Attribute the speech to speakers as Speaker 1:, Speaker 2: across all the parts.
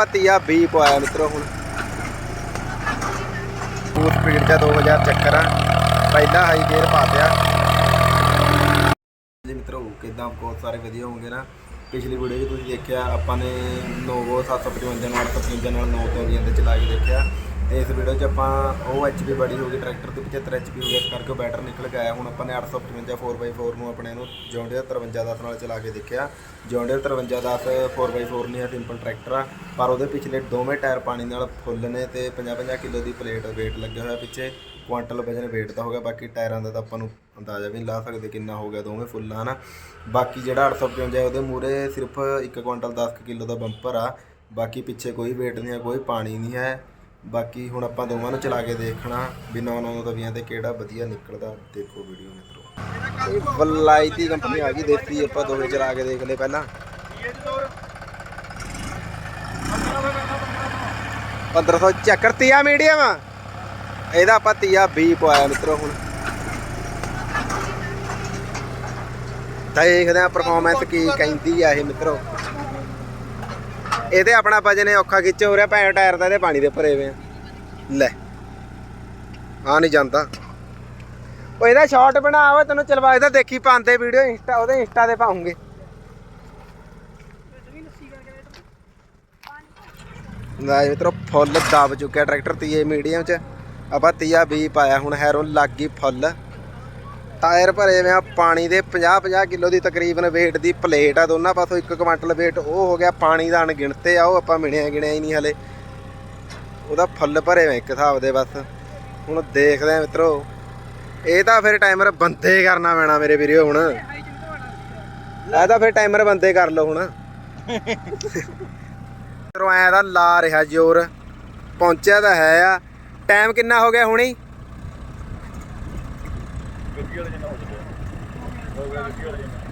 Speaker 1: ਆਪਾਂ ਤੀਆ 20 ਪਵਾਇਆ ਮਿੱਤਰੋ ਹੁਣ। ਫੂਟ ਸਪੀਡ ਦਾ 2000 ਚੱਕਰ ਆ। ਪਹਿਲਾ ਹਾਈ ਗੇਅਰ ਪਾ ਦਿਆ। ਜੀ ਮਿੱਤਰੋ, ਕਿਦਾਂ ਬਹੁਤ ਸਾਰੇ ਵਧੀਆ ਹੋਣਗੇ ਨਾ। ਪਿਛਲੀ ਵੀਡੀਓ 'ਚ ਤੁਸੀਂ ਦੇਖਿਆ, ਆਪਾਂ ਨੇ ਨੋਵੋ 755 ਨਾਲ 755 ਨਾਲ 9 ਤੋਂ ਵੀ ਅੰਦਰ ਚਲਾ ਕੇ ਦੇਖਿਆ। ਇਸ ਵੀਡੀਓ 'ਚ ਆਪਾਂ ਉਹ ਐਚਪੀ ਬੜੀ ਹੋ ਗਈ ਟਰੈਕਟਰ ਦੀ 75 ਐਚਪੀ ਹੋ ਗਿਆ ਇਸ ਕਰਕੇ ਬੈਟਰ ਨਿਕਲ ਕੇ ਆਇਆ। ਹੁਣ ਆਪਾਂ ਨੇ 855 4x4 ਨੂੰ ਆਪਣੇ ਨੂੰ ਜੌਂਡੀਅਰ 5310 ਨਾਲ ਚਲਾ ਕੇ ਦੇਖਿਆ। ਜੌਂਡੀਅਰ 5310 4x4 ਨਹੀਂ ਹੈ ਸਿੰਪਲ ਟਰੈਕਟਰ ਆ। ਪਰ ਉਹਦੇ ਪਿਛਲੇ ਦੋਵੇਂ ਟਾਇਰ ਪਾਣੀ ਨਾਲ ਫੁੱਲ ਨੇ ਤੇ 50-50 ਕਿਲੋ ਦੀ ਪਲੇਟ weight ਲੱਗਿਆ ਹੋਇਆ ਪਿੱਛੇ। ਕੁਆਂਟਲ ਵਜਨ weight ਦਾ ਹੋ ਗਿਆ, ਬਾਕੀ ਟਾਇਰਾਂ ਦਾ ਤਾਂ ਆਪਾਂ ਨੂੰ ਅੰਦਾਜ਼ਾ ਵੀ ਨਹੀਂ ਲਾ ਸਕਦੇ ਕਿੰਨਾ ਹੋ ਗਿਆ, ਦੋਵੇਂ ਫੁੱਲ ਹਨਾ। ਬਾਕੀ ਜਿਹੜਾ 855 ਹੈ, ਉਹਦੇ ਮੂਰੇ ਸਿਰਫ 1 ਕੁਆਂਟਲ 10 ਕਿਲੋ ਦਾ ਬੰਪਰ ਆ। ਬਾਕੀ ਪਿੱਛੇ ਕੋਈ weight ਨਹੀਂ ਹੈ ਕੋਈ ਪਾਣੀ ਨਹੀਂ ਹੈ। ਬਾਕੀ ਹੁਣ ਆਪਾਂ ਦੋਵਾਂ ਨੂੰ ਚਲਾ ਕੇ ਦੇਖਣਾ ਵੀ 9 ਤਵੀਆਂ ਤੇ ਕਿਹੜਾ ਵਧੀਆ ਨਿਕਲਦਾ। ਦੇਖੋ ਵੀਡੀਓ ਮਿੱਤਰੋ। ਇਹ ਵਲਾਇਤੀ ਕੰਪਨੀ ਆ ਗਈ, ਦੇਸੀ ਆਪਾਂ ਦੋਵੇਂ ਚਲਾ ਕੇ ਦੇਖ ਲਏ ਪਹਿਲਾਂ। 1500 ਚੱਕਰ ਤੀਆ ਮੀਡੀਅਮ ਇਹਦਾ ਆਪਾਂ ਤੀਆ 20 ਪਵਾਇਆ ਮਿੱਤਰੋ ਹੁਣ। ਦੇਖਦੇ ਆ ਪਰਫਾਰਮੈਂਸ ਕੀ ਕਹਿੰਦੀ ਆ ਇਹ ਮਿੱਤਰੋ। ਇਹਦੇ ਆਪਣਾ ਵਜਨ ਇਹ ਔਖਾ ਖਿੱਚ ਹੋ ਰਿਹਾ, ਭੈਣ ਟਾਇਰ ਦਾ ਇਹਦੇ ਪਾਣੀ ਦੇ ਭਰੇ ਵੇ ਆ। ਲੈ ਆ ਨਹੀਂ ਜਾਂਦਾ। ਉਹ ਇਹਦਾ ਸ਼ਾਰਟ ਬਣਾ ਤੈਨੂੰ ਚਲਵਾ, ਇਹਦਾ ਦੇਖੀ ਪਾਉਂਦੇ ਵੀਡੀਓ ਇੰਸਟਾ, ਉਹਦੇ ਇੰਸਟਾ ਤੇ ਪਾਉਂਗੇ। ਨਾ ਮਿੱਤਰੋ, ਫੁੱਲ ਦਬ ਚੁੱਕਿਆ ਟਰੈਕਟਰ, ਤੀਏ ਮੀਡੀਅਮ ਚ। ਆਪਾਂ ਤੀਆ 20 ਪਾਇਆ, ਹੁਣ ਹੈਰੋਂ ਲੱਗ ਗਈ ਫੁੱਲ। ਟਾਇਰ ਭਰੇ ਵੇ ਆ, ਪਾਣੀ ਦੇ 50 50 ਕਿਲੋ ਦੀ ਤਕਰੀਬਨ weight ਦੀ ਪਲੇਟ ਆ, ਦੋਨਾਂ ਪਾਸੋਂ ਇੱਕ ਕੁਇੰਟਲ weight ਉਹ ਹੋ ਗਿਆ, ਪਾਣੀ ਦਾ ਅਣਗਿਣਤੇ ਆ, ਉਹ ਆਪਾਂ ਮਿਣਿਆ ਗਿਣਿਆ ਹੀ ਨਹੀਂ ਹਲੇ। ਉਹਦਾ ਫੁੱਲ ਭਰੇ ਵੇ ਇੱਕ ਹਿਸਾਬ ਦੇ ਬਸ। ਹੁਣ ਦੇਖਦੇ ਆ ਮਿੱਤਰੋ। ਇਹ ਤਾਂ ਫਿਰ ਟਾਈਮਰ ਬੰਦੇ ਕਰਨਾ ਪੈਣਾ ਮੇਰੇ ਵੀਰੋ ਹੁਣ। ਇਹ ਤਾਂ ਫਿਰ ਟਾਈਮਰ ਬੰਦੇ ਕਰ ਲਓ ਹੁਣ। ਮਿੱਤਰੋ, ਐ ਦਾ ਲਾ ਰਿਹਾ ਜ਼ੋਰ। ਪਹੁੰਚਿਆ ਤਾਂ ਹੈ ਆ। ਟਾਈਮ ਕਿੰਨਾ ਹੋ ਗਿਆ ਹੁਣੀ?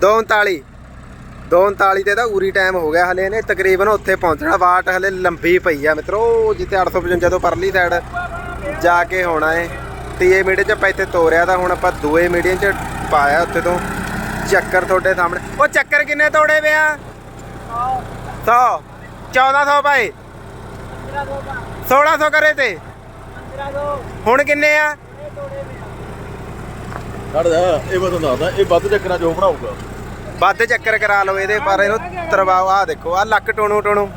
Speaker 1: 239 239 ਤੇ ਤਾਂ ਉਰੀ ਟਾਈਮ ਹੋ ਗਿਆ ਹਲੇ ਇਹਨੇ। ਤਕਰੀਬਨ ਉੱਥੇ ਪਹੁੰਚਣਾ ਵਾਟ ਹਲੇ ਲੰਬੀ ਪਈ ਆ ਮਿੱਤਰੋ। ਜਿੱਥੇ 855 ਤੋਂ ਪਰਲੀ ਸਾਈਡ ਜਾ ਕੇ ਹੋਣਾ ਏ। ਤੀਏ ਮੀਡੀਅਮ ਚ ਆਪਾਂ ਇੱਥੇ ਤੋਰਿਆ ਤਾਂ ਹੁਣ ਆਪਾਂ ਦੂਏ ਮੀਡੀਅਮ ਚ ਪਾਇਆ ਉੱਥੇ ਤੋਂ। ਚੱਕਰ ਤੁਹਾਡੇ ਸਾਹਮਣੇ। ਉਹ ਚੱਕਰ ਕਿੰਨੇ ਤੋੜੇ ਵੇ ਆ? 100 1400 ਭਾਈ। 1600 ਕਰੇ ਤੇ। ਹੁਣ ਕਿੰਨੇ ਆ?
Speaker 2: ਛੱਡ ਜਾ ਇਹ ਮੈਂ ਤੁਹਾਨੂੰ ਦੱਸਦਾ, ਇਹ ਵੱਧ ਚੱਕਰਾਂ ਜੋ ਬਣਾਊਗਾ।
Speaker 1: ਵੱਧ ਚੱਕਰ ਕਰਾ ਲਓ ਇਹਦੇ, ਪਰ ਇਹਨੂੰ ਤਰਵਾਓ। ਆ ਦੇਖੋ ਆ ਲੱਕ ਟੋਣੂ ਟੋਣੂ।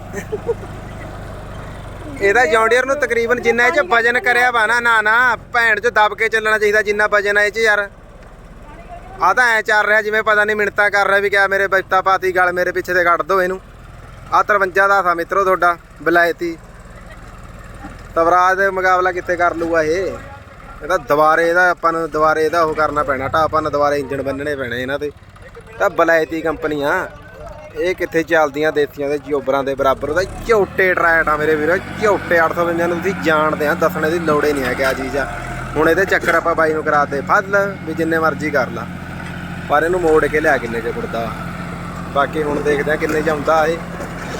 Speaker 1: ਇਹਦਾ ਜੌਂਡੀਅਰ ਨੂੰ ਤਕਰੀਬਨ ਜਿੰਨਾ ਇਹ ਚ ਵਜਨ ਕਰਿਆ ਵਾ ਨਾ ਨਾ ਨਾ, ਭੈਣ ਚ ਦਬ ਕੇ ਚੱਲਣਾ ਚਾਹੀਦਾ ਜਿੰਨਾ ਵਜਨ ਹੈ ਇਹ ਚ ਯਾਰ। ਆ ਤਾਂ ਐ ਚੱਲ ਰਿਹਾ, ਜਿਵੇਂ ਪਤਾ ਨਹੀਂ ਮਿੰਟਾਂ ਕਰ ਰਿਹਾ ਵੀ ਕਿਆ ਮੇਰੇ ਬੱਤਾ ਪਾਤੀ ਗੱਲ ਮੇਰੇ ਪਿੱਛੇ ਤੇ ਕੱਢ ਦੋ ਇਹਨੂੰ। ਆ 53 ਦਾ ਥਾ ਮਿੱਤਰੋ ਤੁਹਾਡਾ ਬਲਾਇਤੀ ਤਵਰਾਜ ਦੇ ਮੁਕਾਬਲਾ ਕਿੱਥੇ ਕਰ ਲੂਗਾ ਇਹ? ਇਹ ਤਾਂ ਦੁਬਾਰੇ ਇਹਦਾ ਆਪਾਂ ਨੂੰ ਦੁਬਾਰੇ ਇਹਦਾ ਉਹ ਕਰਨਾ ਪੈਣਾ ਢਾਪਾ ਨਾਲ ਦੁਬਾਰੇ ਇੰਜਣ ਬੰਨਣੇ ਪੈਣੇ ਇਹਨਾਂ ਤੇ। ਤਾਂ ਬਲਾਇਤੀ ਕੰਪਨੀਆਂ, ਇਹ ਕਿੱਥੇ ਚੱਲਦੀਆਂ ਦੇਸੀਆਂ ਦੇ ਜੋਬਰਾਂ ਦੇ ਬਰਾਬਰ, ਉਹਦਾ ਝੋਟੇ ਟਰੈਟ ਆ ਮੇਰੇ ਵੀਰੋ, ਝੋਟੇ 855 ਨੂੰ ਤੁਸੀਂ ਜਾਣਦੇ ਆ ਦੱਸਣੇ ਦੀ ਲੋੜ ਹੀ ਨਹੀਂ ਹੈ ਕਿਆ ਚੀਜ਼ ਆ। ਹੁਣ ਇਹਦੇ ਚੱਕਰ ਆਪਾਂ ਬਾਈ ਨੂੰ ਕਰਾਤੇ ਫੱਲ ਵੀ ਜਿੰਨੇ ਮਰਜ਼ੀ ਕਰ ਲਾ। ਪਰ ਇਹਨੂੰ ਮੋੜ ਕੇ ਲਿਆ ਕਿੰਨੇ ਚ ਕੁੜਦਾ ਬਾਕੀ ਹੁਣ ਦੇਖਦੇ ਆ ਕਿੰਨੇ ਚ ਆਉਂਦਾ ਇਹ।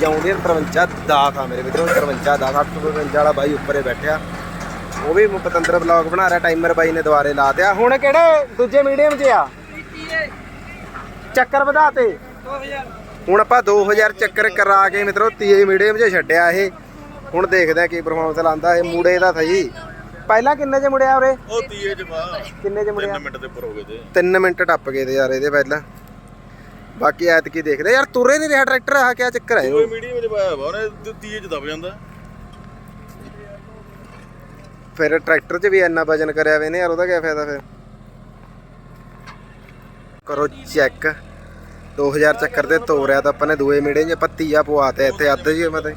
Speaker 1: ਜਾਉਂਦੇ 53 10 ਆ ਮੇਰੇ ਵੀਰੋ 53 10 855 ਵਾਲਾ ਬਾਈ ਉੱਪਰੇ ਬੈਠਿਆ। ਉਹ ਵੀ ਪਤੰਦਰ ਬਲੌਗ ਬਣਾ ਰਿਹਾ ਟਾਈਮਰ ਬਾਈ ਨੇ ਦੁਬਾਰੇ ਲਾ ਦਿਆ। ਹੁਣ ਕਿਹੜੇ ਦੂਜੇ ਮੀਡੀਅਮ 'ਚ ਆ? ਚੱਕਰ ਵਧਾਤੇ ਹੁਣ ਆਪਾਂ 2000 ਚੱਕਰ ਕਰਾ ਕੇ ਮਿੱਤਰੋ 30 ਮੀਡੀਅਮ 'ਚ ਛੱਡਿਆ ਇਹ। ਹੁਣ ਦੇਖਦੇ ਆ ਕੀ ਪਰਫਾਰਮੈਂਸ ਲਾਂਦਾ ਇਹ ਮੂੜੇ ਦਾ ਸਹੀ। ਪਹਿਲਾਂ ਕਿੰਨੇ 'ਚ ਮੁੜਿਆ ਉਰੇ?
Speaker 2: ਉਹ ਤੀਏ ਚ ਪਾ
Speaker 1: ਕਿੰਨੇ 'ਚ ਮੁੜਿਆ?
Speaker 2: 3 ਮਿੰਟ ਦੇ ਉੱਪਰ ਹੋ ਗਏ ਤੇ।
Speaker 1: 3 ਮਿੰਟ ਟੱਪ ਗਏ ਤੇ ਯਾਰ ਇਹਦੇ ਪਹਿਲਾਂ। ਬਾਕੀ ਐਤਕੀ ਦੇਖਦੇ ਯਾਰ ਤੁਰੇ ਨਹੀਂ ਰਿਹਾ ਟਰੈਕਟਰ ਆ ਕਿਆ ਚੱਕਰ ਹੈ
Speaker 2: ਕੋਈ ਮੀਡੀਅਮ ਚ ਪਾਇਆ ਵਾ ਉਹਨੇ ਤੀਏ ਚ ਦਬ ਜਾਂਦਾ।
Speaker 1: ਫਿਰ ਟਰੈਕਟਰ 'ਚ ਵੀ ਇੰਨਾ ਵਜਨ ਕਰਿਆ ਵੇ ਨੇ ਯਾਰ, ਉਹਦਾ ਕੀ ਫਾਇਦਾ ਫਿਰ? ਕਰੋ ਚੈੱਕ। 2000 ਚੱਕਰ ਤੇ ਤੋਰਿਆ ਤਾਂ ਆਪਾਂ ਨੇ ਦੂਏ ਮੀੜੇ 'ਚ ਪੱਤੀਆ ਪਵਾਤੇ ਇੱਥੇ ਅੱਧ ਜੀ ਮਤੇ।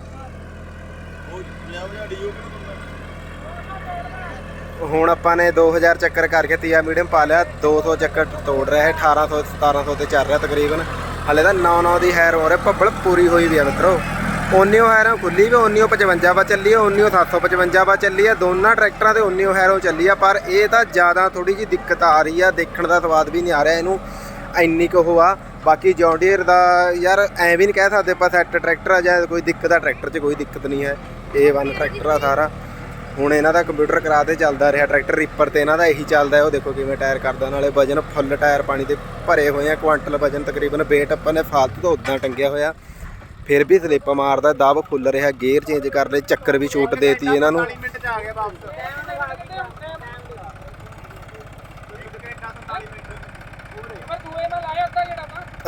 Speaker 1: ਹੁਣ ਆਪਾਂ ਨੇ 2000 ਚੱਕਰ ਕਰਕੇ ਤੀਆ ਮੀਡੀਅਮ ਪਾ ਲਿਆ 200 ਚੱਕਰ ਤੋੜ ਰਿਹਾ ਹੈ 1800 1700 ਤੇ ਚੱਲ ਰਿਹਾ ਤਕਰੀਬਨ। ਹਲੇ ਤਾਂ 9-9 ਦੀ ਹੈਰ ਹੋ ਰਿਹਾ, ਭੱਬਲ ਪੂਰੀ ਹੋਈ ਵੀ ਆ ਮਿੱਤਰੋ। ਓਨੀਓ ਹੈਰੋਂ ਖੁੱਲੀ ਵੀ, ਓਨੀਓ 55 ਵਾ ਚੱਲੀ ਆ, ਓਨੀਓ 755 ਵਾ ਚੱਲੀ ਆ। ਦੋਨਾਂ ਟਰੈਕਟਰਾਂ ਤੇ ਓਨੀਓ ਹੈਰੋਂ ਚੱਲੀ ਆ, ਪਰ ਇਹ ਤਾਂ ਜ਼ਿਆਦਾ ਥੋੜੀ ਜੀ ਦਿੱਕਤ ਆ ਰਹੀ ਆ, ਦੇਖਣ ਦਾ ਸਵਾਦ ਵੀ ਨਹੀਂ ਆ ਰਿਹਾ ਇਹਨੂੰ। ਇੰਨੀ ਕੁ ਉਹ ਆ। ਬਾਕੀ ਜੌਂਡੀਅਰ ਦਾ ਯਾਰ ਐ ਵੀ ਨਹੀਂ ਕਹਿ ਸਕਦੇ ਆਪਾਂ ਸੈੱਟ ਟਰੈਕਟਰ ਆ ਜਾਂ ਕੋਈ ਦਿੱਕਤ ਆ ਟਰੈਕਟਰ 'ਚ ਕੋਈ ਦਿੱਕਤ ਨਹੀਂ ਹੈ। A1 ਟਰੈਕਟਰ ਆ ਸਾਰਾ। ਹੁਣ ਇਹਨਾਂ ਦਾ ਕੰਪਿਊਟਰ ਕਰਾ ਤੇ ਚੱਲਦਾ ਰਿਹਾ ਟਰੈਕਟਰ ਰੀਪਰ ਤੇ ਇਹਨਾਂ ਦਾ ਇਹੀ ਚੱਲਦਾ ਉਹ ਦੇਖੋ ਕਿਵੇਂ ਟਾਇਰ ਕਰਦਾ, ਨਾਲੇ ਵਜਨ ਫੁੱਲ ਟਾਇਰ ਪਾਣੀ ਦੇ ਭਰੇ ਹੋਏ ਆ। ਕੁਆਂਟਲ ਵਜਨ ਤਕਰੀਬਨ weight ਆਪਾਂ ਨੇ ਫਾਲਤੂ ਤੋਂ ਉਦਾਂ ਟੰਗਿਆ ਹੋਇਆ। ਫਿਰ ਵੀ ਸਲਿੱਪ ਮਾਰਦਾ ਦਬ ਫੁੱਲ ਰਿਹਾ ਗੇਅਰ ਚੇਂਜ ਕਰ ਲਏ ਚੱਕਰ ਵੀ ਛੂਟ ਦੇਤੀ ਇਹਨਾਂ ਨੂੰ।
Speaker 3: ਮਿੰਟ ਚ ਆ ਗਿਆ ਵਾਪਸ।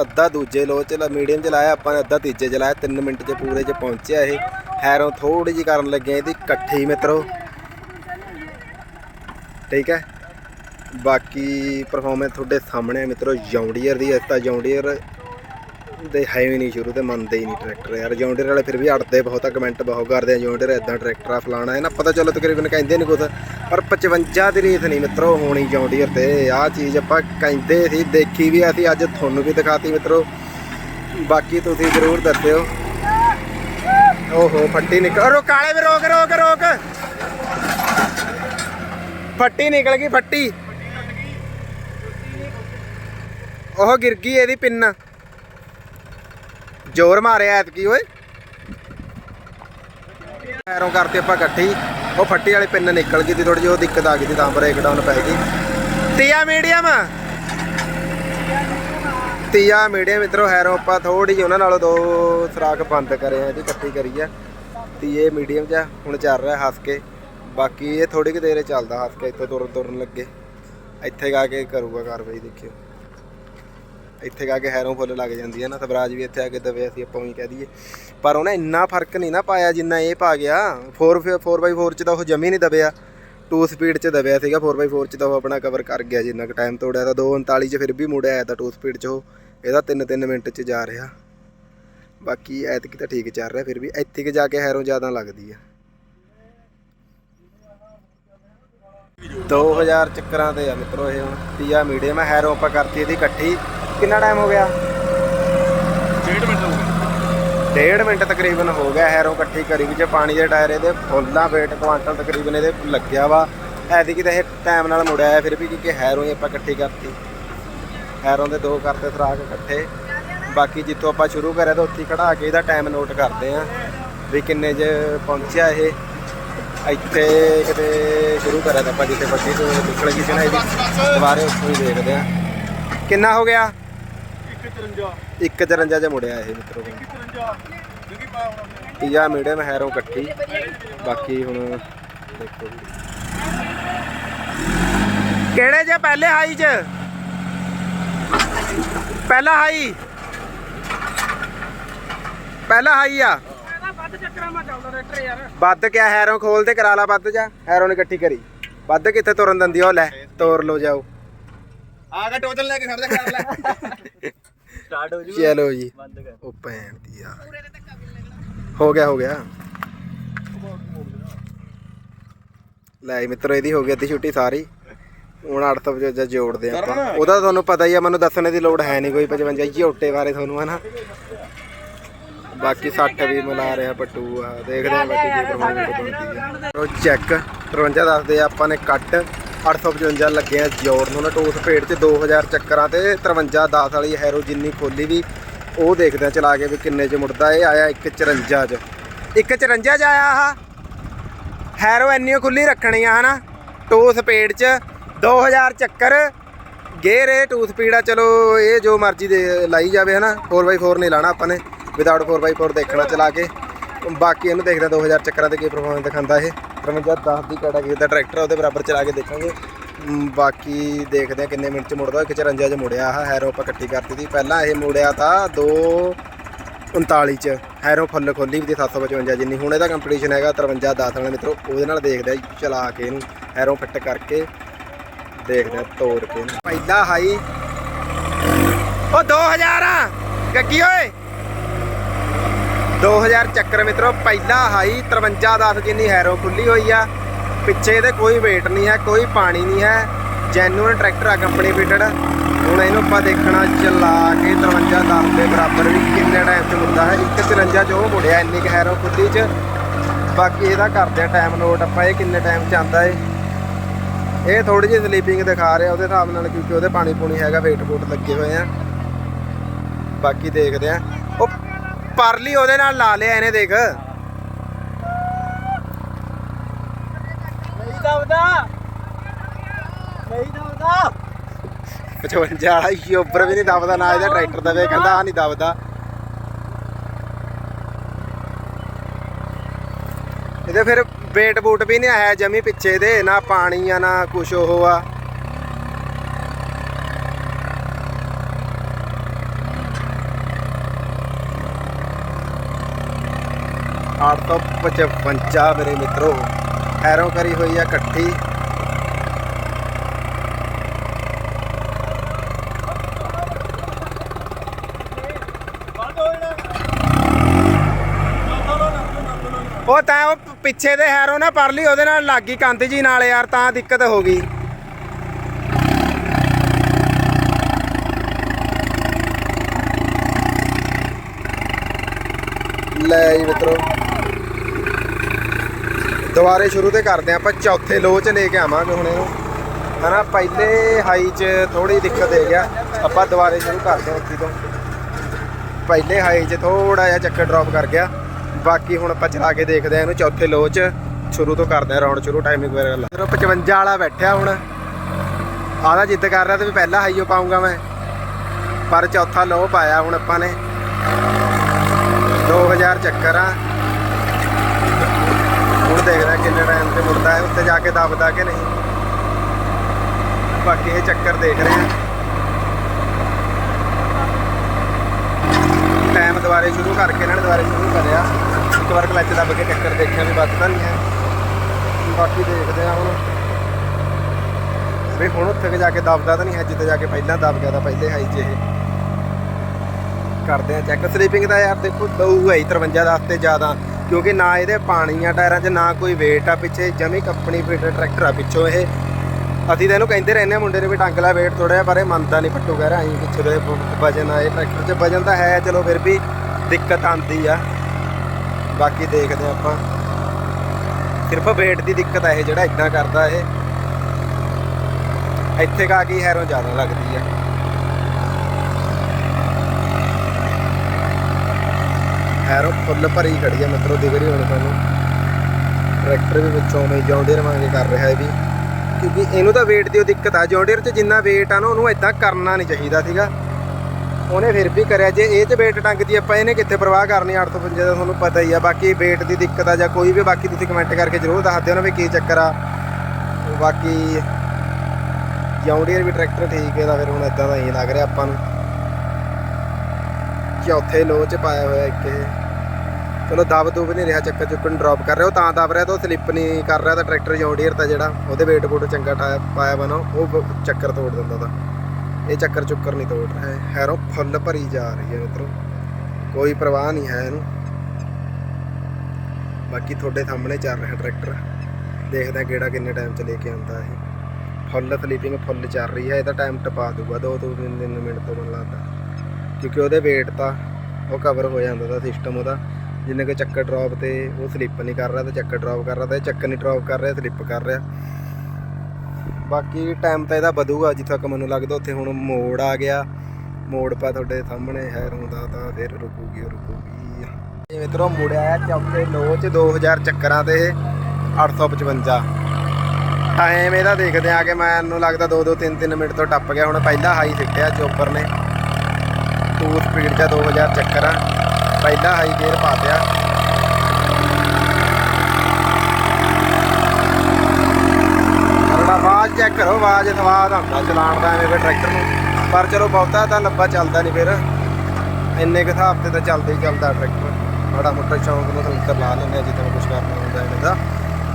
Speaker 1: ਅੱਧਾ ਦੂਜੇ ਲੋ ਚ ਮੀਡੀਅਮ ਚ ਲਾਇਆ ਆਪਾਂ ਨੇ ਅੱਧਾ ਤੀਜੇ ਚ ਲਾਇਆ 3 ਮਿੰਟ ਚ ਪੂਰੇ ਚ ਪਹੁੰਚਿਆ ਇਹ। ਹੈਰੋਂ ਥੋੜੀ ਜੀ ਕਰਨ ਲੱਗੇ ਇਹਦੀ ਇਕੱਠੀ ਮਿੱਤਰੋ। ਠੀਕ ਹੈ। ਬਾਕੀ ਪਰਫਾਰਮੈਂਸ ਤੁਹਾਡੇ ਸਾਹਮਣੇ ਮਿੱਤਰੋ ਜੌਂਡੀਅਰ ਦੀ ਇਸ ਤਾਂ ਜੌਂਡੀਅਰ ਦੇ ਹੈ ਹੀ ਨਹੀਂ ਸ਼ੁਰੂ ਤੇ ਮੰਨਦੇ ਹੀ ਨਹੀਂ ਟਰੈਕਟਰ ਯਾਰ। ਜੌਂਡੀਅਰ ਵਾਲੇ ਫਿਰ ਵੀ ਅੜਦੇ ਬਹੁਤ ਆ ਕਮੈਂਟ ਬਹੁਤ ਕਰਦੇ ਆ ਜੌਂਡੀਅਰ ਇਦਾਂ ਟਰੈਕਟਰ ਆ, ਫਲਾਣਾ ਹੈ ਨਾ ਪਤਾ ਚਲੋ ਤਕਰੀਬਨ ਕਹਿੰਦੇ ਨਹੀਂ ਕੁਝ ਪਰ 55 ਦੀ ਰੀਸ ਨਹੀਂ ਮਿੱਤਰੋ ਹੋਣੀ ਜੌਂਡੀਅਰ ਤੇ। ਆਹ ਚੀਜ਼ ਆਪਾਂ ਕਹਿੰਦੇ ਸੀ, ਦੇਖੀ ਵੀ ਅਸੀਂ ਅੱਜ ਤੁਹਾਨੂੰ ਵੀ ਦਿਖਾਤੀ ਮਿੱਤਰੋ। ਬਾਕੀ ਤੁਸੀਂ ਜ਼ਰੂਰ ਦੱਸਿਓ। ਓਹੋ, ਫੱਟੀ ਨਿਕਲ ਰੋ ਕਾਲੇ ਵੀ, ਰੋਕ ਰੋਕ ਰੋਕ। ਫੱਟੀ ਨਿਕਲ ਗਈ, ਫੱਟੀ। ਉਹ ਗਿਰ ਗਈ ਇਹਦੀ ਪਿੰਨ। ਜ਼ੋਰ ਮਾਰਿਆ ਐਤਕੀ, ਓਏ। ਐਰੋਂ ਕਰਤੇ ਆਪਾਂ ਇਕੱਠੀ ਉਹ ਫੱਟੀ ਵਾਲੀ ਪਿੰਨ ਨਿਕਲ ਗਈ ਤੇ ਥੋੜੀ ਜਿਹੀ, ਉਹ ਦਿੱਕਤ ਆ ਗਈ ਸੀ, ਤਾਂ ਬ੍ਰੇਕ ਡਾਊਨ ਪੈ ਗਈ। ਤੀਆ ਮੀਡੀਅਮ ਤੀਆ ਮੀਡੀਅਮ ਮਿੱਤਰੋ ਹੈਰੋ, ਆਪਾਂ ਥੋੜੀ ਜਿਹੀ ਉਹਨਾਂ ਨਾਲੋਂ ਦੋ ਸਰਾਖ ਬੰਦ ਕਰੇ ਆ ਇਹਦੀ ਇਕੱਠੀ ਕਰੀ ਆ। ਤੀਏ ਮੀਡੀਅਮ ਚ ਹੁਣ ਚੱਲ ਰਿਹਾ ਹੱਸ ਕੇ। ਬਾਕੀ ਇਹ ਥੋੜੀ ਕਿ ਦੇਰੇ ਚੱਲਦਾ ਹੱਸ ਕੇ, ਇੱਥੋਂ ਤੁਰਨ ਤੁਰਨ ਲੱਗੇ। ਇੱਥੇ ਗਾ ਕੇ ਕਰੂਗਾ ਕਾਰਵਾਈ, ਦੇਖਿਓ। ਇੱਥੇ ਗਾ ਕੇ ਹੈਰੋਂ ਫੁੱਲ ਲੱਗ ਜਾਂਦੀ ਹੈ ਨਾ, ਸਵਰਾਜ ਵੀ ਇੱਥੇ ਆ ਕੇ ਦਵੇ ਅਸੀਂ ਆਪਾਂ ਵੀ ਕਹਿ ਦਈਏ। ਪਰ ਉਹਨੇ ਇੰਨਾ ਫ਼ਰਕ ਨਹੀਂ ਨਾ ਪਾਇਆ ਜਿੰਨਾ ਇਹ ਪਾ ਗਿਆ। 4 4x4 ਚ ਤਾਂ ਉਹ ਜਮੀ ਨਹੀਂ ਦਬਿਆ। 2 ਸਪੀਡ ਚ ਦਬਿਆ ਸੀਗਾ 4x4 ਚ ਤਾਂ ਉਹ ਆਪਣਾ ਕਵਰ ਕਰ ਗਿਆ ਜਿੰਨਾ ਕੁ ਟਾਈਮ ਤੋੜਿਆ ਤਾਂ 2:39 ਚ ਫਿਰ ਵੀ ਮੁੜਿਆ ਆਇਆ ਤਾਂ 2 ਸਪੀਡ ਚ ਉਹ। ਇਹਦਾ 3-3 ਮਿੰਟ ਚ ਜਾ ਰਿਹਾ। ਬਾਕੀ ਐਤਕੀ ਤਾਂ ਠੀਕ ਚੱਲ ਰਿਹਾ, ਫਿਰ ਵੀ ਇੱਥੇ ਕਿ ਜਾ ਕੇ ਹੈਰੋਂ ਜ਼ਿਆਦਾ ਲੱਗਦੀ ਆ। 2000 ਚੱਕਰਾਂ ਤੇ ਆ ਮਿੱਤਰੋ ਇਹ ਹੁਣ। ਤੀਆ ਮੀਡੀਅਮ ਹੈ ਹੈਰੋ ਆਪਾਂ ਕਰਤੀ ਇਹਦੀ ਇਕੱਠੀ। ਕਿੰਨਾ ਟਾਈਮ ਹੋ ਗਿਆ?
Speaker 2: ਡੇਢ ਮਿੰਟ ਹੋ ਗਏ।
Speaker 1: ਡੇਢ ਮਿੰਟ ਤਕਰੀਬਨ ਹੋ ਗਿਆ ਹੈਰੋ ਇਕੱਠੀ ਕਰੀ ਵੀ ਜੇ ਪਾਣੀ ਦੇ ਟਾਇਰ ਇਹਦੇ ਫੁੱਲਾਂ weight ਕੁਆਂਟਲ ਤਕਰੀਬਨ ਇਹਦੇ ਲੱਗਿਆ ਵਾ। ਐਦੀ ਕਿਤੇ ਇਹ ਟਾਈਮ ਨਾਲ ਮੁੜਿਆ ਆਇਆ ਫਿਰ ਵੀ ਕਿਉਂਕਿ ਹੈਰੋ ਹੀ ਆਪਾਂ ਇਕੱਠੀ ਕਰਤੀ। ਹੈਰੋਂ ਦੇ ਦੋ ਕਰਤੇ ਸਰਾਖ ਇਕੱਠੇ। ਬਾਕੀ ਜਿੱਥੋਂ ਆਪਾਂ ਸ਼ੁਰੂ ਕਰਿਆ ਤਾਂ ਉੱਥੇ ਖੜਾ ਕੇ ਇਹਦਾ ਟਾਈਮ ਨੋਟ ਕਰਦੇ ਆਂ ਵੀ ਕਿੰਨੇ ਚ ਪਹੁੰਚਿਆ ਇਹ। ਇੱਥੇ ਕਿਤੇ ਸ਼ੁਰੂ ਕਰਿਆ ਤਾਂ ਆਪਾਂ ਜਿੱਥੇ ਬੱਤੀ ਤੋਂ ਨਿਕਲ ਗਈ ਸੀ ਨਾ ਇਹਦੀ। ਦੁਬਾਰੇ ਉੱਥੋਂ ਹੀ ਦੇਖਦੇ ਆਂ ਕਿੰਨਾ ਹੋ ਗਿਆ?
Speaker 2: 153
Speaker 1: 154 ਚ ਮੁੜਿਆ ਇਹ ਮਿੱਤਰੋ।
Speaker 2: 153 ਕਿਉਂਕਿ ਪਾ ਹੁਣ
Speaker 1: ਤੀਆ ਮੀਡੀਅਮ ਹੈਰੋਂ ਇਕੱਠੀ। ਬਾਕੀ ਹੁਣ ਦੇਖੋ ਜੀ। ਕਿਹੜੇ ਜੇ ਪਹਿਲੇ ਹਾਈ ਚ? ਪਹਿਲਾ ਹਾਈ ਪਹਿਲਾ ਹਾਈ ਆ।
Speaker 3: ਵੱਧ ਚੱਕਰਾਂ ਮਾ ਚੱਲਦਾ ਟਰੈਕਟਰ ਯਾਰ
Speaker 1: ਵੱਧ ਕਿਆ ਹੈਰੋਂ ਖੋਲ ਤੇ ਕਰਾ ਲਾ ਵੱਧ ਜਾ। ਹੈਰੋਂ ਨੇ ਇਕੱਠੀ ਕਰੀ। ਵੱਧ ਕਿੱਥੇ ਤੁਰਨ ਦਿੰਦੀ ਆ, ਉਹ ਲੈ ਤੋਰ ਲੋ ਜਾਓ।
Speaker 2: ਆ ਕੇ ਟੋਚਨ ਲੈ ਕੇ ਖੜ ਜਾ ਕਰ ਲੈ। ਸਟਾਰਟ ਹੋ
Speaker 1: ਚਲੋ ਜੀ।
Speaker 2: ਬੰਦ ਕਰ।
Speaker 1: ਉਹ ਭੈਣ ਦੀ ਆ ਹੋ ਗਿਆ ਹੋ ਗਿਆ। ਲੈ ਮਿੱਤਰੋ ਇਹਦੀ ਹੋ ਗਈ ਅੱਧੀ ਛੁੱਟੀ ਸਾਰੀ। ਹੁਣ 855 ਜੋੜਦੇ ਆਪਾਂ। ਉਹਦਾ ਤੁਹਾਨੂੰ ਪਤਾ ਹੀ ਆ ਮੈਨੂੰ ਦੱਸਣ ਦੀ ਲੋੜ ਹੈ ਨਹੀਂ ਕੋਈ 55 ਝੋਟੇ ਬਾਰੇ ਤੁਹਾਨੂੰ ਹਨਾ। ਬਾਕੀ 60 ਵੀ ਮਿਲਾ ਰਿਹਾ ਪੱਟੂ ਆ। ਦੇਖਦੇ ਆ ਬਾਕੀ ਕੀ ਆ ਉਹ ਚੈੱਕ 53 ਦੱਸਦੇ ਆ ਆਪਾਂ ਨੇ ਕੱਟ। 855 ਲੱਗੇ ਆ ਜੋਰ ਨੂੰ। ਨਾ ਟੋਸ ਪੇੜ ਚ 2000 ਚੱਕਰਾਂ ਤੇ 53 10 ਵਾਲੀ ਹੈਰੋ ਜਿੰਨੀ ਖੋਲੀ ਵੀ, ਉਹ ਦੇਖਦੇ ਆ ਚਲਾ ਕੇ ਵੀ ਕਿੰਨੇ ਚ ਮੁੜਦਾ। ਇਹ ਆਇਆ 154 ਚ। 154 ਚ ਆਇਆ ਆ ਹੈਰੋ ਇੰਨੀ ਖੁੱਲੀ ਰੱਖਣੀ ਆ ਹਨਾ? ਟੂ ਸਪੀਡ ਚ 2000 ਚੱਕਰ। ਗੇਅਰ ਇਹ ਟੂ ਸਪੀਡ ਆ, ਚਲੋ ਇਹ ਜੋ ਮਰਜ਼ੀ ਦੇ ਲਾਈ ਜਾਵੇ, ਹਨਾ? 4x4 ਨਹੀਂ ਲਾਣਾ ਆਪਾਂ ਨੇ। ਵਿਦਆਊਟ 4x4 ਦੇਖਣਾ ਚਲਾ ਕੇ। ਬਾਕੀ ਇਹਨੂੰ ਦੇਖਦੇ ਹਾਂ 2000 ਚੱਕਰਾਂ ਤੇ ਕੀ ਪਰਫਾਰਮੈਂਸ ਦਿਖਾਉਂਦਾ ਇਹ। 53 10 ਦੀ ਕੈਟਾਗਰੀ ਦਾ ਟਰੈਕਟਰ ਉਹਦੇ ਬਰਾਬਰ ਚਲਾ ਕੇ ਦੇਖਾਂਗੇ। ਬਾਕੀ ਦੇਖਦੇ ਆ ਕਿੰਨੇ ਮਿੰਟ ਚ ਮੁੜਦਾ 154 ਚ ਮੁੜਿਆ ਆ ਹੈਰੋ ਆਪਾਂ ਇਕੱਠੀ ਕਰਤੀ ਸੀ। ਪਹਿਲਾਂ ਇਹ ਮੁੜਿਆ ਤਾਂ 2 39 ਚ ਹੈਰੋ ਫੁੱਲ ਖੋਲੀ ਵੀ ਦੀ 755 ਜਿੰਨੀ। ਹੁਣ ਇਹਦਾ ਕੰਪੀਟੀਸ਼ਨ ਹੈਗਾ 53 10 ਵਾਲੇ ਮਿੱਤਰੋ, ਉਹਦੇ ਨਾਲ ਦੇਖਦੇ ਆ ਚਲਾ ਕੇ ਇਹਨੂੰ ਹੈਰੋ ਫਿੱਟ ਕਰਕੇ ਦੇਖਦੇ ਆ ਤੋੜ ਕੇ ਪਹਿਲਾ ਹਾਈ ਉਹ 2000 ਆ! ਗੱਗੀ ਓਏ! 2000 ਚੱਕਰ ਮਿੱਤਰੋ, ਪਹਿਲਾ ਹਾਈ 53 10 ਜਿੰਨੀ ਹੈਰੋ ਖੁੱਲੀ ਹੋਈ ਆ। ਪਿੱਛੇ ਇਹਦੇ ਕੋਈ weight ਨਹੀਂ ਹੈ, ਕੋਈ ਪਾਣੀ ਨਹੀਂ ਹੈ। ਜੈਨੂਇਨ ਟਰੈਕਟਰ ਆ ਕੰਪਨੀ ਫਿਟਡ ਹੁਣ ਇਹਨੂੰ ਆਪਾਂ ਦੇਖਣਾ ਚਲਾ ਕੇ 53 10 ਦੇ ਬਰਾਬਰ ਵੀ ਕਿੰਨੇ ਟਾਈਮ 'ਚ ਮੁੜਦਾ ਹੈ। 154 'ਚ ਉਹ ਮੁੜਿਆ ਇੰਨੀ ਕੁ ਹੈਰੋ ਖੁੱਲੀ 'ਚ। ਬਾਕੀ ਇਹਦਾ ਕਰਦੇ ਆ ਟਾਈਮ ਨੋਟ ਆਪਾਂ ਇਹ ਕਿੰਨੇ ਟਾਈਮ 'ਚ ਆਂਦਾ ਏ। ਇਹ ਥੋੜੀ ਜਿਹੀ ਸਲੀਪਿੰਗ ਦਿਖਾ ਰਿਹਾ ਉਹਦੇ ਹਿਸਾਬ ਨਾਲ, ਕਿਉਂਕਿ ਉਹਦੇ ਪਾਣੀ ਪੂਣੀ ਹੈਗਾ ਵੇਟ ਬੂਟ ਲੱਗੇ ਹੋਏ ਆ। ਬਾਕੀ ਦੇਖਦੇ ਆ। ਪਰਲੀ ਉਹਦੇ ਨਾਲ ਲਾ ਲਿਆ ਇਹਨੇ ਦੇਖ।
Speaker 3: ਨਹੀਂ ਦਵਦਾ ਨਹੀਂ ਦਵਦਾ
Speaker 1: 55 ਵਾਲਾ ਹੀ ਉੱਪਰ ਵੀ ਨਹੀਂ ਦਬਦਾ ਨਾ ਇਹਦਾ ਟਰੈਕਟਰ ਦਵੇ ਕਹਿੰਦਾ ਆ ਨਹੀਂ ਦਵਦਾ ਇਹਦੇ ਫਿਰ ਵੇਟ ਬੂਟ ਵੀ ਨਹੀਂ ਆਇਆ ਜਮੀ ਪਿੱਛੇ ਦੇ ਨਾ ਪਾਣੀ ਆ ਨਾ ਕੁਛ ਉਹ ਆ। ਅੱਠ ਤੋਂ 55 ਮੇਰੇ ਮਿੱਤਰੋ। ਐਰੋ ਕਰੀ ਹੋਈ ਆ ਇਕੱਠੀ। ਉਹ ਤਾਂ ਉਹ ਪਿੱਛੇ ਦੇ ਹੈਰੋ ਨਾ ਪਰਲੀ, ਉਹਦੇ ਨਾਲ ਲੱਗ ਗਈ ਕੰਧ ਜੀ ਨਾਲ ਯਾਰ, ਤਾਂ ਦਿੱਕਤ ਹੋ ਗਈ। ਲੈ ਜੀ ਮਿੱਤਰੋ। ਦੁਬਾਰੇ ਸ਼ੁਰੂ ਤੇ ਕਰਦੇ ਆਪਾਂ ਚੌਥੇ ਲੋ ਚ ਲੈ ਕੇ ਆਵਾਂਗੇ ਹੁਣ ਇਹਨੂੰ। ਹਨਾ, ਪਹਿਲੇ ਹਾਈ ਚ ਥੋੜੀ ਦਿੱਕਤ ਦੇ ਗਿਆ ਆਪਾਂ ਦੁਬਾਰੇ ਸ਼ੁਰੂ ਕਰਦੇ ਹਾਂ ਉੱਥੇ ਤੋਂ। ਪਹਿਲੇ ਹਾਈ 'ਚ ਥੋੜਾ ਜਿਹਾ ਚੱਕਰ ਡ੍ਰੌਪ ਕਰ ਗਿਆ। ਬਾਕੀ ਹੁਣ ਆਪਾਂ ਚਲਾ ਕੇ ਦੇਖਦੇ ਆ ਇਹਨੂੰ ਚੌਥੇ ਲੋ 'ਚ। ਸ਼ੁਰੂ ਤੋਂ ਕਰਦੇ ਆ ਰਾਉਂਡ ਸ਼ੁਰੂ ਟਾਈਮਿੰਗ ਵਗੈਰਾ ਲਾ 55 ਵਾਲਾ ਬੈਠਿਆ ਹੁਣ। ਆਦਾ ਜਿੱਦ ਕਰ ਰਿਹਾ ਤੇ ਵੀ ਪਹਿਲਾ ਹਾਈਓ ਪਾਉਂਗਾ ਮੈਂ। ਪਰ ਚੌਥਾ ਲੋ ਪਾਇਆ ਹੁਣ ਆਪਾਂ ਨੇ। 2000 ਚੱਕਰ ਆ। ਦੇਖਦੇ ਆ ਕਿੰਨੇ ਟਾਈਮ ਤੇ ਮੁੜਦਾ ਹੈ ਉੱਤੇ ਜਾ ਕੇ ਦਬਦਾ ਕਿ ਨਹੀਂ। ਬਾਕੀ ਇਹ ਚੱਕਰ ਦੇਖ ਰਹੇ ਆ ਟਾਈਮ ਦੁਬਾਰੇ ਸ਼ੁਰੂ ਕਰਕੇ ਇਹਨਾਂ ਨੇ ਦੁਬਾਰੇ ਸ਼ੁਰੂ ਕਰਿਆ। ਇੱਕ ਵਾਰ ਕਲੱਚ ਦੱਬ ਕੇ ਟੱਕਰ ਦੇਖਿਆ ਵੀ ਵੱਧਦਾ ਨਹੀਂ ਹੈ। ਬਾਕੀ ਦੇਖਦੇ ਆ ਹੁਣ। ਵੀ ਹੁਣ ਉੱਥੇ ਜਾ ਕੇ ਦਬਦਾ ਤਾਂ ਨਹੀਂ ਹੈ, ਜਿੱਥੇ ਜਾ ਕੇ ਪਹਿਲਾਂ ਦੱਬ ਗਿਆ ਤਾਂ ਪਹਿਲੇ ਹਾਈ 'ਚ ਇਹ। ਕਰਦੇ ਆ ਚੈੱਕ ਸਲੀਪਿੰਗ ਦਾ ਯਾਰ ਦੇਖੋ ਦਊ ਹੈ 53 ਦਾ ਤੇ ਜ਼ਿਆਦਾ। ਕਿਉਂਕਿ ਨਾ ਇਹਦੇ ਪਾਣੀ ਆ ਟਾਇਰਾਂ 'ਚ ਨਾ ਕੋਈ weight ਆ ਪਿੱਛੇ, ਜਮੀ ਕੰਪਨੀ ਫਿਟ ਟਰੈਕਟਰ ਆ ਪਿੱਛੋਂ ਇਹ। ਅਸੀਂ ਤਾਂ ਇਹਨੂੰ ਕਹਿੰਦੇ ਰਹਿੰਦੇ ਆ ਮੁੰਡੇ ਨੇ ਵੀ ਟੰਗ ਲਾ weight ਥੋੜਾ ਜਿਹਾ, ਪਰ ਇਹ ਮੰਨਦਾ ਨਹੀਂ ਪੱਟੂ ਕਹਿ ਰਿਹਾ ਅਸੀਂ ਪਿੱਛੇ ਦੇ ਵਜਨ ਆ, ਇਹ ਟਰੈਕਟਰ 'ਚ ਵਜਨ ਤਾਂ ਹੈ, ਚਲੋ ਫਿਰ ਵੀ ਦਿੱਕਤ ਆਉਂਦੀ ਆ। ਬਾਕੀ ਦੇਖਦੇ ਆ ਆਪਾਂ। ਸਿਰਫ weight ਦੀ ਦਿੱਕਤ ਆ ਇਹ ਜਿਹੜਾ ਇਦਾਂ ਕਰਦਾ ਇਹ। ਇੱਥੇ ਕਾ ਕੀ ਹੈਰੋਂ ਜ਼ਿਆਦਾ ਲੱਗਦੀ ਆ। ਹੈਰੋ ਫੁੱਲ ਭਰੀ ਖੜੀ ਆ ਮਿੱਤਰੋ, ਦਿਖ ਰਹੀ ਹੁਣ ਤੁਹਾਨੂੰ। ਟਰੈਕਟਰ ਵੀ ਵਿੱਚੋਂ ਉਵੇਂ ਜੌਂਡੀਅਰ ਵਾਂਗੇ ਕਰ ਰਿਹਾ ਹੈ ਵੀ। ਕਿਉਂਕਿ ਇਹਨੂੰ ਤਾਂ weight ਦੀ ਉਹ ਦਿੱਕਤ ਆ, ਜੌਂਡੀਅਰ 'ਚ ਜਿੰਨਾ weight ਆ ਨਾ, ਉਹਨੂੰ ਇਦਾਂ ਕਰਨਾ ਨਹੀਂ ਚਾਹੀਦਾ ਸੀਗਾ। ਉਹਨੇ ਫਿਰ ਵੀ ਕਰਿਆ, ਜੇ ਇਹ 'ਚ weight ਟੰਗਦੀ ਆਪਾਂ ਇਹਨੇ ਕਿੱਥੇ ਪ੍ਰਵਾਹ ਕਰਨੀ 855 ਦਾ ਤੁਹਾਨੂੰ ਪਤਾ ਹੀ ਆ, ਬਾਕੀ weight ਦੀ ਦਿੱਕਤ ਆ ਜਾਂ ਕੋਈ ਵੀ, ਬਾਕੀ ਤੁਸੀਂ ਕਮੈਂਟ ਕਰਕੇ ਜ਼ਰੂਰ ਦੱਸ ਦਿਓ ਨਾ ਵੀ ਕੀ ਚੱਕਰ ਆ। ਬਾਕੀ ਜੌਂਡੀਅਰ ਵੀ ਟਰੈਕਟਰ ਠੀਕ ਹੈ, ਤਾਂ ਫਿਰ ਹੁਣ ਇਦਾਂ ਦਾ ਹੀ ਲੱਗ ਰਿਹਾ ਆਪਾਂ ਨੂੰ। ਚੌਥੇ ਲੋ ਚ ਪਾਇਆ ਹੋਇਆ ਇੱਕ ਇਹ। ਚਲੋ ਦਬ ਦੁਬ ਨਹੀਂ ਰਿਹਾ, ਚੱਕਰ ਚੁੱਕਣ ਡ੍ਰੌਪ ਕਰ ਰਿਹਾ, ਉਹ ਤਾਂ ਦਬ ਰਿਹਾ, ਤਾਂ ਸਲਿੱਪ ਨਹੀਂ ਕਰ ਰਿਹਾ, ਤਾਂ ਟਰੈਕਟਰ ਜੌਂਡੀਅਰ ਤਾਂ ਜਿਹੜਾ ਉਹਦੇ weight ਬੂਟ ਚੰਗਾ ਟਾਇਆ ਪਾਇਆ ਬਣਾ ਉਹ ਚੱਕਰ ਤੋੜ ਦਿੰਦਾ ਤਾਂ ਇਹ ਚੱਕਰ ਚੁੱਕਰ ਨਹੀਂ ਤੋੜ ਰਿਹਾ ਹੈ ਹੈਰੋ ਫੁੱਲ ਭਰੀ ਜਾ ਰਹੀ ਹੈ ਮਿੱਤਰੋ ਕੋਈ ਪਰਵਾਹ ਨਹੀਂ ਹੈ ਇਹਨੂੰ। ਬਾਕੀ ਤੁਹਾਡੇ ਸਾਹਮਣੇ ਚੱਲ ਰਿਹਾ ਟਰੈਕਟਰ ਦੇਖਦੇ ਆ ਕਿਹੜਾ ਕਿੰਨੇ ਟਾਈਮ ਚ ਲੈ ਕੇ ਆਉਂਦਾ ਇਹ। ਫੁੱਲ ਸਲੀਪਿੰਗ ਫੁੱਲ ਚੱਲ ਰਹੀ ਹੈ ਇਹਦਾ ਟਾਈਮ ਟਪਾ ਦੂਗਾ 2 ਤੋਂ 3 ਮਿੰਟ ਤੋਂ ਮੈਨੂੰ ਲੱਗਦਾ। ਕਿਉਂਕਿ ਉਹਦੇ weight ਤਾਂ ਉਹ ਕਵਰ ਹੋ ਜਾਂਦਾ ਦਾ ਸਿਸਟਮ ਉਹਦਾ। ਜਿੰਨੇ ਕਿ ਚੱਕਰ ਡ੍ਰੌਪ ਤੇ ਉਹ ਸਲਿੱਪ ਨਹੀਂ ਕਰ ਰਿਹਾ ਤੇ ਚੱਕਰ ਡ੍ਰੌਪ ਕਰ ਰਿਹਾ ਤੇ ਚੱਕਰ ਨਹੀਂ ਡ੍ਰੌਪ ਕਰ ਰਿਹਾ ਸਲਿੱਪ ਕਰ ਰਿਹਾ। ਬਾਕੀ ਟਾਈਮ ਤਾਂ ਇਹਦਾ ਵਧੂਗਾ, ਜਿੱਥੇ ਤੱਕ ਮੈਨੂੰ ਲੱਗਦਾ ਉੱਥੇ ਹੁਣ ਮੋੜ ਆ ਗਿਆ। ਮੋੜ ਪਾ ਤੁਹਾਡੇ ਸਾਹਮਣੇ ਹੈ ਰੋਂਦਾ ਤਾਂ ਫਿਰ ਰੁਕੂਗੀ ਰੁਕੂਗੀ। ਇਹ ਮਿੱਤਰੋ ਮੁੜਿਆ ਆ ਚੌਥੇ ਲੋ ਚ 2000 ਚੱਕਰਾਂ ਤੇ ਇਹ 855 ਟਾਈਮ ਇਹਦਾ ਦੇਖਦੇ ਆ ਕਿ ਮੈਨੂੰ ਲੱਗਦਾ 2 2 3 3 ਮਿੰਟ ਤੋਂ ਟੱਪ ਗਿਆ। ਹੁਣ ਪਹਿਲਾ ਹਾਈ ਸਿੱਟਿਆ ਚੋਪਰ ਨੇ। ਸਪੀਡ ਦਾ 2000 ਚੱਕਰ ਆ। ਪਹਿਲਾ ਹਾਈ ਗੇਅਰ ਪਾ ਦਿਆ। ਅਗਲਾ ਆਵਾਜ਼ ਚੈੱਕ ਕਰੋ ਆਵਾਜ਼ ਸਵਾਦ ਆਉਂਦਾ ਚਲਾਉਣ ਦਾ ਐਵੇਂ ਟਰੈਕਟਰ ਨੂੰ। ਪਰ ਚਲੋ ਬਹੁਤਾ ਤਾਂ ਲੰਬਾ ਚੱਲਦਾ ਨਹੀਂ ਫਿਰ। ਇੰਨੇ ਕੁ ਹਿਸਾਬ ਤੇ ਤਾਂ ਚੱਲਦਾ ਹੀ ਚੱਲਦਾ ਟਰੈਕਟਰ ਬੜਾ ਮੋਟਾ ਸ਼ੌਂਕ ਨੂੰ ਟਰੈਕਟਰ ਲਾ ਲੈਂਦੇ ਆ ਜਿੱਦਾਂ ਕੁਝ ਕਰਨਾ ਹੁੰਦਾ ਇਹਨਾਂ ਦਾ।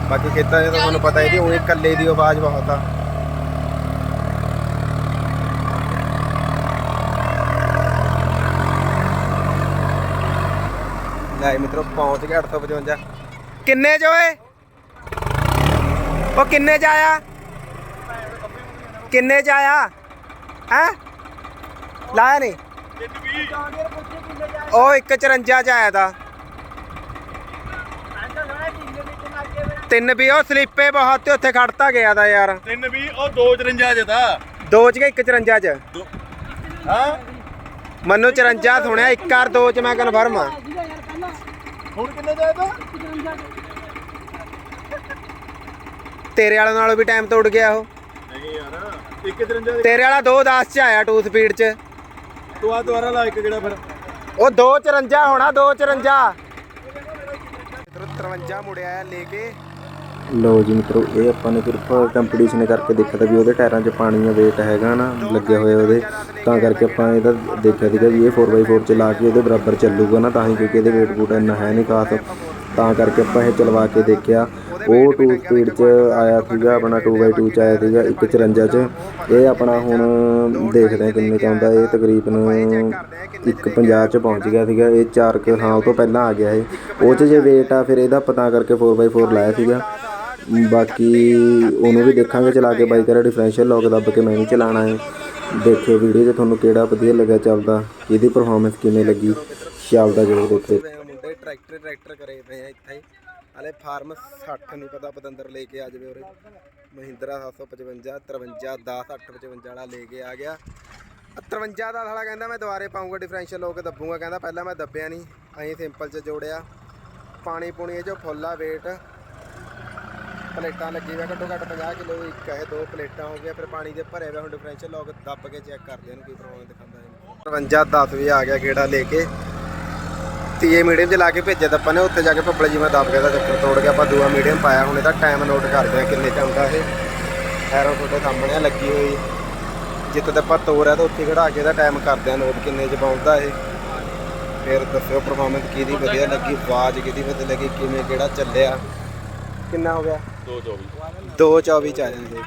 Speaker 1: ਬਾਕੀ ਖੇਤਾਂ 'ਚ ਤਾਂ ਤੁਹਾਨੂੰ ਪਤਾ ਇਹਦੀ ਉਹ ਇਕੱਲੇ ਦੀ ਆਵਾਜ਼ ਬਹੁਤ ਆ। ਲੈ ਮਿੱਤਰੋ ਪਹੁੰਚ ਗਿਆ 855 ਕਿੰਨੇ ਚ ਓਏ? ਉਹ ਕਿੰਨੇ ਚ ਆਇਆ? ਕਿੰਨੇ ਚ ਆਇਆ? ਹੈ? ਲਾਇਆ ਨਹੀਂ? ਉਹ 154 ਚ ਆਇਆ ਤਾਂ। ਤਿੰਨ ਵੀ ਉਹ ਸਲੀਪੇ ਬਹੁਤ ਤੇ ਉੱਥੇ ਖੜਤਾ ਗਿਆ ਦਾ ਯਾਰ।
Speaker 2: ਤਿੰਨ ਵੀ ਉਹ 254 ਚ ਤਾਂ।
Speaker 1: ਦੋ ਚ ਕਿ 154 ਚ?
Speaker 2: ਹਾਂ?
Speaker 1: ਮੈਨੂੰ 54 ਸੁਣਿਆ ਇੱਕ ਕਾਰ ਦੋ ਚ ਮੈਂ ਕਨਫਰਮ ਆ।
Speaker 2: ਹੁਣ ਕਿੰਨੇ ਦਾ ਇਹਦਾ
Speaker 1: ਤੇਰੇ ਵਾਲੇ ਨਾਲੋਂ ਵੀ ਟਾਈਮ ਤੋੜ ਗਿਆ ਉਹ।
Speaker 2: ਨਹੀਂ ਯਾਰ 153
Speaker 1: ਤੇਰੇ ਵਾਲਾ 210 ਚ ਆਇਆ 2 ਸਪੀਡ ਚ।
Speaker 2: ਤੂੰ ਆ ਦੁਬਾਰਾ ਲਾ ਇੱਕ ਜਿਹੜਾ ਫਿਰ।
Speaker 1: ਉਹ 254 ਹੋਣਾ 254 53 53 ਮੁੜਿਆ ਆ ਲੈ ਕੇ।
Speaker 4: ਲਓ ਜੀ ਮਿੱਤਰੋ, ਇਹ ਆਪਾਂ ਨੇ ਸਿਰਫ ਕੰਪੀਟੀਸ਼ਨ ਕਰਕੇ ਦੇਖਿਆ ਤਾਂ ਵੀ ਉਹਦੇ ਟਾਇਰਾਂ 'ਚ ਪਾਣੀ ਦਾ ਵੇਟ ਹੈਗਾ ਨਾ ਲੱਗਿਆ ਹੋਇਆ ਉਹਦੇ। ਤਾਂ ਕਰਕੇ ਆਪਾਂ ਇਹਦਾ ਦੇਖਿਆ ਸੀਗਾ ਵੀ ਇਹ 4x4 ਲਾ ਕੇ ਉਹਦੇ ਬਰਾਬਰ ਚੱਲੂਗਾ ਨਾ, ਤਾਂ ਹੀ ਕਿਉਂਕਿ ਇਹਦੇ ਵੇਟ ਬੂਟ ਇੰਨਾ ਹੈ ਨਹੀਂ ਖਾਸ। ਤਾਂ ਕਰਕੇ ਆਪਾਂ ਇਹ ਚਲਵਾ ਕੇ ਦੇਖਿਆ। ਉਹ 2 ਸਪੀਡ 'ਚ ਆਇਆ ਸੀਗਾ, ਆਪਣਾ 2x2 ਚ ਆਇਆ ਸੀਗਾ 154 ਚ। ਇਹ ਆਪਣਾ ਹੁਣ ਦੇਖਦੇ ਹਾਂ ਕਿੰਨੇ 'ਚ ਆਉਂਦਾ। ਇਹ ਤਕਰੀਬਨ 150 ਚ ਪਹੁੰਚ ਗਿਆ ਸੀਗਾ। ਇਹ 4 ਕੁ ਹਾਂ ਉਹ ਤੋਂ ਪਹਿਲਾਂ ਆ ਗਿਆ ਇਹ। ਉਹ 'ਚ ਜੇ weight ਆ, ਫਿਰ ਇਹਦਾ ਪਤਾ ਕਰਕੇ 4x4 ਲਾਇਆ ਸੀਗਾ। ਬਾਕੀ ਉਹਨੂੰ ਵੀ ਦੇਖਾਂਗੇ, ਚਲਾ ਕੇ ਬਾਈ ਦਾ ਡਿਫਰੈਂਸ਼ੀਅਲ ਲੌਕ ਦੱਬ ਕੇ ਮੈਂ ਵੀ ਚਲਾਣਾ ਹੈ। ਦੇਖਿਓ ਵੀਡੀਓ 'ਚ ਤੁਹਾਨੂੰ ਕਿਹੜਾ ਵਧੀਆ ਲੱਗਿਆ ਚੱਲਦਾ, ਇਹਦੀ ਪਰਫਾਰਮੈਂਸ ਕਿਵੇਂ ਲੱਗੀ, ਚੱਲਦਾ ਜ਼ਰੂਰ ਦੇਖਿਓ।
Speaker 1: ਮੁੰਡੇ ਟਰੈਕਟਰ ਟਰੈਕਟਰ ਕਰੇ ਪਏ ਆ ਇੱਥੇ। ਹੀ ਹਲੇ ਫਾਰਮ 60 ਨਹੀਂ ਪਤਾ ਪਤੰਦਰ ਲੈ ਕੇ ਆ ਜਾਵੇ ਉਰੇ। ਮਹਿੰਦਰਾ 755 53 10 855 ਵਾਲਾ ਲੈ ਕੇ ਆ ਗਿਆ। 53 ਦਾ ਸਾਲਾ ਕਹਿੰਦਾ ਮੈਂ ਦੁਬਾਰੇ ਪਾਉਂਗਾ ਡਿਫਰੈਂਸ਼ੀਅਲ ਲੋਕ ਦੱਬੂਗਾ। ਕਹਿੰਦਾ ਪਹਿਲਾਂ ਮੈਂ ਦੱਬਿਆ ਨਹੀਂ ਅਸੀਂ ਸਿੰਪਲ 'ਚ ਜੋੜਿਆ। ਪਾਣੀ ਪੂਣੀ ਇਹ ਜੋ ਫੁੱਲਾ ਵੇਟ ਪਲੇਟਾਂ ਲੱਗੀ ਹੋਈਆਂ, ਘੱਟੋ ਘੱਟ 50 ਕਿਲੋ ਇੱਕ ਹੈ, ਦੋ ਪਲੇਟਾਂ ਹੋ ਗਈਆਂ, ਫਿਰ ਪਾਣੀ ਦੇ ਭਰੇ ਹੋਏ ਹੁਣ ਡਿਫਰੈਂਸ਼ੀਅਲ ਲੋਕ ਦੱਬ ਕੇ ਚੈੱਕ ਕਰਦੇ ਇਹਨੂੰ ਕੀ ਪ੍ਰੋਬਲਮ ਦਿਖਾਉਂਦਾ ਹੈ 53 10 ਵੀ ਆ ਗਿਆ ਗੇੜਾ ਲੈ ਕੇ। ਤੀਏ ਮੀਡੀਅਮ 'ਚ ਲਾ ਕੇ ਭੇਜਿਆ ਤਾਂ ਆਪਾਂ ਨੇ, ਉੱਥੇ ਜਾ ਕੇ ਭੱਬਲ ਜਿਵੇਂ ਦੱਬ ਗਿਆ ਦਾ ਚੱਕਰ ਤੋੜ ਗਿਆ ਆਪਾਂ ਦੂਆ ਮੀਡੀਅਮ ਪਾਇਆ, ਹੁਣ ਇਹਦਾ ਟਾਈਮ ਨੋਟ ਕਰਦੇ ਆ ਕਿੰਨੇ ਚ ਆਉਂਦਾ ਇਹ। ਐਰੋ ਤੁਹਾਡੇ ਸਾਹਮਣੇ ਲੱਗੀ ਹੋਈ ਜਿੱਥੇ ਤੇ ਆਪਾਂ ਤੋਰਿਆ ਤਾਂ ਉੱਥੇ ਖੜਾ ਕੇ ਇਹਦਾ ਟਾਈਮ ਕਰਦੇ ਆ ਨੋਟ ਕਿੰਨੇ ਚ ਪਹੁੰਚਦਾ ਇਹ। ਫਿਰ ਦੱਸਿਓ ਪਰਫਾਰਮੈਂਸ ਕਿਹਦੀ ਵਧੀਆ ਲੱਗੀ, ਆਵਾਜ਼ ਕਿਹਦੀ ਵਧੀਆ ਲੱਗੀ, ਕਿਵੇਂ ਕਿਹੜਾ ਚੱਲਿਆ, ਕਿੰਨਾ ਹੋ ਗਿਆ? 224 224 ਚ ਆ ਜਾਂਦੇ।